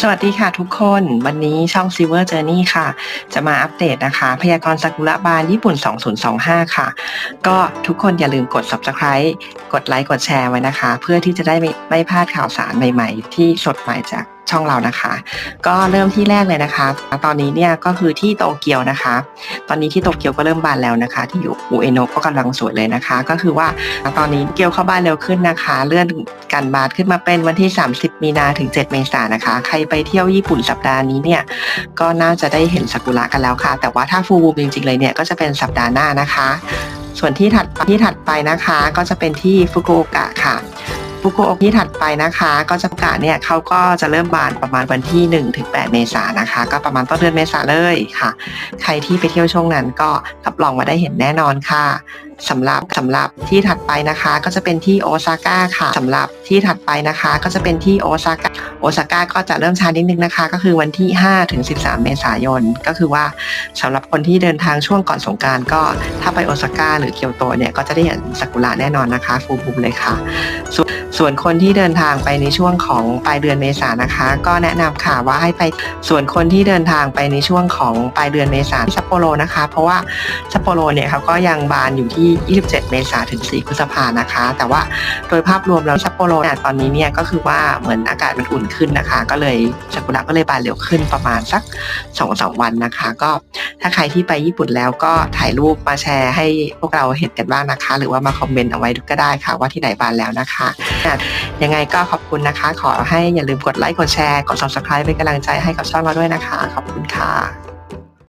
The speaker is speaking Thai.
สวัสดีค่ะทุกคนวันนี้ช่อง Silver Journey ค่ะ จะมาอัปเดตนะคะ พยากรณ์ซากุระบานญี่ปุ่น 2025 ค่ะ ก็ทุกคนอย่าลืมกด Subscribe กดไลค์กดแชร์ไว้นะคะ เพื่อที่จะได้ไม่ไมพลาดข่าวสารใหม่ๆ ที่สดใหม่จาก ช่องเรานะคะ ก็เริ่มที่แรกเลยนะคะ ตอนนี้เนี่ยก็คือที่โตเกียวนะคะ ตอนนี้ที่โตเกียวก็เริ่มบานแล้วนะคะ ที่อยู่อุเอโนะก็กำลังสวยเลยนะคะ ก็คือว่าตอนนี้เกียวเข้าบ้านเร็วขึ้นนะคะ เลื่อนการบานขึ้นมาเป็นวันที่ 30 มีนาถึง 7 เมษายนนะคะ ใครไปเที่ยวญี่ปุ่นสัปดาห์นี้เนี่ยก็น่าจะได้เห็นซากุระกันแล้วค่ะ แต่ว่าถ้าฟูบูมจริงๆเลยเนี่ยก็จะเป็นสัปดาห์หน้านะคะ ส่วนที่ถัดที่ถัดไปนะคะ ก็จะเป็นที่ฟุกุโอกะค่ะ ฟุกุโอกะที่ถัดไปนะคะ ก็จะประกาศเนี่ยเขาก็จะเริ่มบานประมาณวันที่1ถึง8เมษายนนะคะ ก็ประมาณต้นเดือนเมษาเลยค่ะ ใครที่ไปเที่ยวช่วงนั้นก็รับรองมาได้เห็นแน่นอนค่ะสำหรับสำหรับที่ถัดไปนะคะ ก็จะเป็นที่โอซาก้าค่ะสำหรับที่ถัดไปนะคะ ก็จะเป็นที่โอซาก้าโอซาก้าก็จะเริ่มช้านิดนึงนะคะ ก็คือวันที่5ถึง13 เมษายน ก็คือว่าสำหรับคนที่เดินทางช่วงก่อนสงการก็ถ้าไปโอซาก้าหรือเกียวโตเนี่ยก็จะได้เห็นซากุระแน่นอนนะคะฟูบูมเลยค่ะส่ว ส่วนคนที่เดินทางไปในช่วงของปลายเดือนเมษานะคะ ก็แนะนำค่ะว่าให้ไปส่วนคนที่เดินทางไปในช่วงของปลายเดือนเมษานที่ซัปโปโรนะคะ เพราะว่าซัปโปโรเนี่ยเขาก็ยังบานอยู่ที่ 27 เมษายนถึง 4 พฤษภานะคะ แต่ว่าโดยภาพรวมแล้วซัปโปโรเนี่ยตอนนี้เนี่ยก็คือว่าเหมือนอากาศมันอุ่นขึ้นนะคะ ก็เลยซากุระก็เลยบานเร็วขึ้นประมาณสัก2-3วันนะคะ ก็ถ้าใครที่ไปญี่ปุ่นแล้วก็ถ่ายรูปมาแชร์ให้พวกเราเห็นกันบ้างนะคะ หรือว่ามาคอมเมนต์เอาไว้ก็ได้ค่ะ ว่าที่ไหนบานแล้วนะคะยังไงก็ขอบคุณนะคะ ขอให้อย่าลืมกดไลค์กดแชร์กด subscribe เป็นกำลังใจให้กับช่องเราด้วยนะคะ ขอบคุณค่ะ